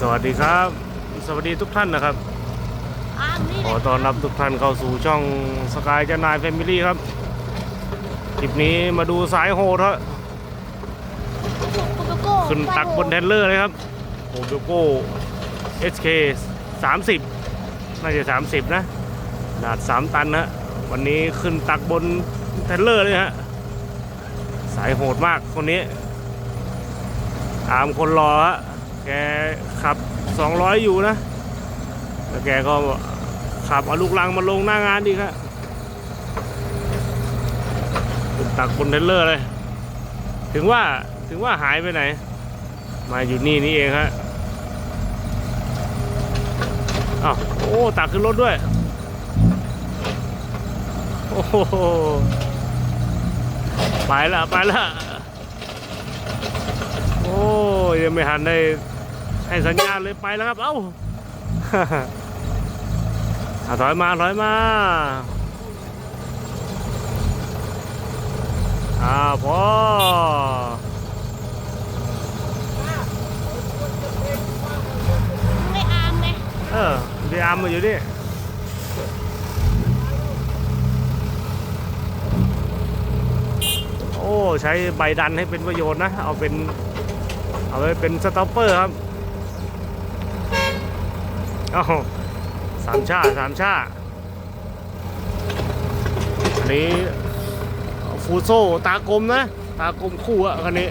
สวัสดีครับ สวัสดีทุกท่านนะครับอามนี่ขอต้อนรับทุกท่านเข้าสู่ช่องสกายเจนายแฟมิลี่ครับ คลิปนี้มาดูสายโหดครับโกโก้ขึ้นตักบนเทรลเลอร์เลยครับโอเบโก้ SK 30 น่าจะ 30 นะขนาด 3 ตันนะวันนี้ขึ้นตักบนเทรลเลอร์เลยฮะสายโหดมากคนนี้อามคนรอฮะ แกขับ 200 อยู่นะ แล้วแกก็ขับเอาลูกลังมาลงหน้างานดีครับตักบนเทรลเลอร์เลย ถึงว่าถึงว่าหายไปไหน มาอยู่นี่นี่เองฮะอ้าวโอ้ตักขึ้นรถด้วย โอ้โหไปละไปละโอ้ยังไม่หันได้ ให้สัญญาณเลยไปแล้วครับ เอ้าอะถอยมาถอยมาอ่าพอไม่อามไงเออเดียมมาอยู่นี่โอ้ ใช้ใบดันให้เป็นประโยชน์นะ เอาเป็น เอาไปเป็นสต็อปเปอร์ครับเอาสามชาสามชาอันนี้ฟูโซตากลมนะ ตากลมคู่อะคันนี้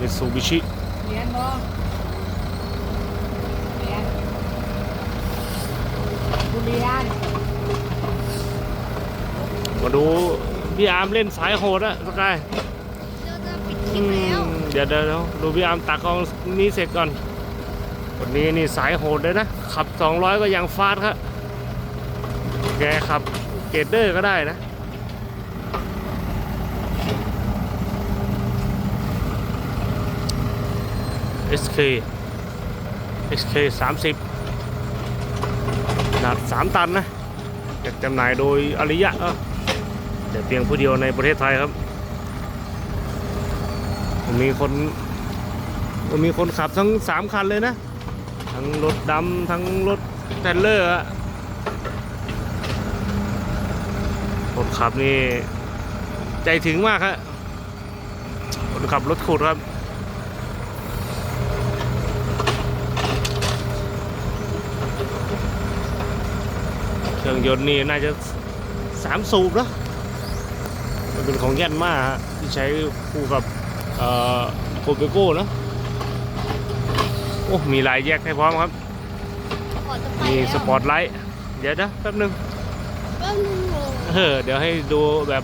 มิซูบิชิเรียนบ่เรียนบุรีรัมย์มาดูพี่อาร์มเล่นสายโหดอะสกายเราจะปิดคลิปแล้วเดี๋ยวเดี๋ยวเดี๋ยวดูพี่อาร์มตักกองนี้เสร็จก่อน วันนี้นี่สายโหดเลยนะ ขับ 200 ก็ยังฟาดครับแกขับเกรดเดอร์ก็ได้นะ SK SK 30ขนาด3ตันนะอยากจำหน่ายโดยอริยะเออแต่เพียงผู้เดียวในประเทศไทยครับมีคนมีคนขับทั้งสามคันเลยนะ ทั้งรถดำทั้งรถแทรลเลอร์อะคนขับนี่ ใจถึงมากครับคนขับรถขุดครับเครื่องยนต์นี่น่าจะสามสูบเนอะมันเป็นของแย่นมากที่ใช้คู่กับโคเปโก้เนะ โอ้มีลายแยกให้พร้อมครับก่อนจะไปมีแล้วสปอร์ตไลท์ เดี๋ยวนะแป๊บนึงแป๊บนึงโง่เออเดี๋ยวให้ดูแบบ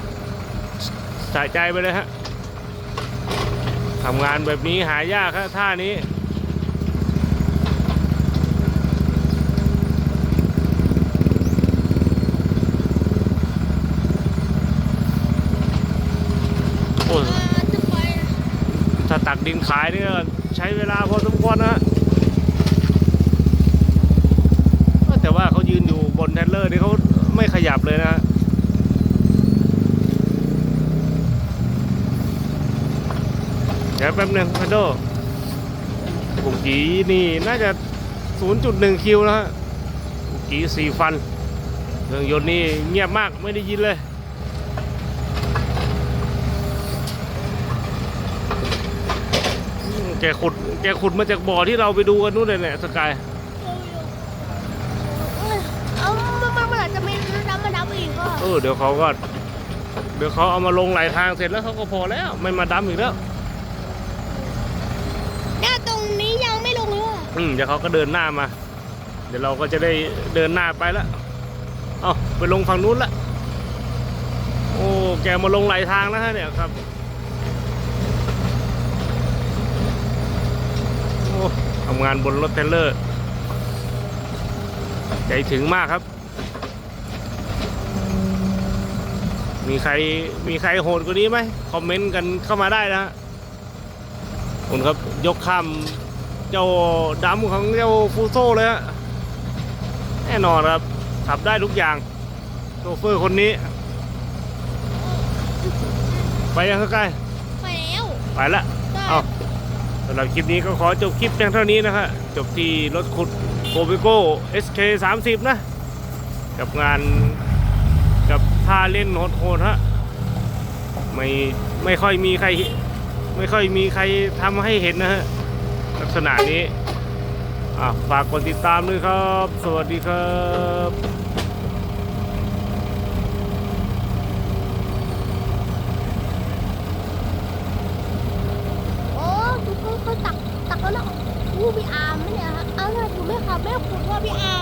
สะใจไปเลยฮะทำงานแบบนี้หายากครับท่านี้โอ้อ่าจะไปนะถ้าตักดินขายนี่ก็ ใช้เวลาพอสมควรนะฮะแต่ว่าเขายืนอยู่บนแทนเลอร์นี่เขาไม่ขยับเลยนะฮะเดี๋ยวแป๊บหนึ่งพันโดบุกีนี่น่าจะ 0.1 คิวแล้วฮะบุกกีสี่ฟัน เครื่องยนต์นี่เงียบมากไม่ได้ยินเลย แกขุดแกขุดมาจากบ่อที่เราไปดูกันนู่นเลยเนี่ยสกายเอ้ยเอามันมันมันอาจจะไม่น้ำมาดับอีกก็เออเดี๋ยวเขาก็ เดี๋ยวเขาเอามาลงไหลทางเสร็จแล้วเขาก็พอแล้วไม่มาดำอีกแล้วเนี่ยตรงนี้ยังไม่ลงเลยว่ะอืมเดี๋ยวเขาก็เดินหน้ามา เดี๋ยวเราก็จะได้เดินหน้าไปแล้วเอาไปลงฝั่งนู้นละโอ้แกมาลงไหลทางแล้วฮะเนี่ยครับโอ้ทำงานบนรถเทรลเลอร์ใจถึงมากครับ มีใครมีใครโหดกว่านี้ไหมคอมเมนต์กันเข้ามาได้นะฮะขอบคุณครับยกข้ามเจ้าดำของเจ้าฟูโซเลยฮะแน่นอนครับขับได้ทุกอย่างโชเฟอร์คนนี้ ไปยังใกล้ไปแล้ว ไปละได้เอา เอำหรับคลิปนี้ก็ขอจบคลิปเพียงเท่านี้นะครับจบที่รถขุดโกเบโก้ SK 30 นะ กับงานกับท่าเล่นโหดๆฮะไม่ไม่ค่อยมีใคร ไม่ค่อยมีใครทำให้เห็นนะฮะลักษณะนี้อะฝากกดติดตามด้วยครับ สวัสดีครับ โอ้ดูเขาเขาตักตักแล้วนะอู้พี่อาร์มไหมเนี่ยฮะเอาเลยดู ไม่ขับไม่ขุดว่าพี่อาร์มว่า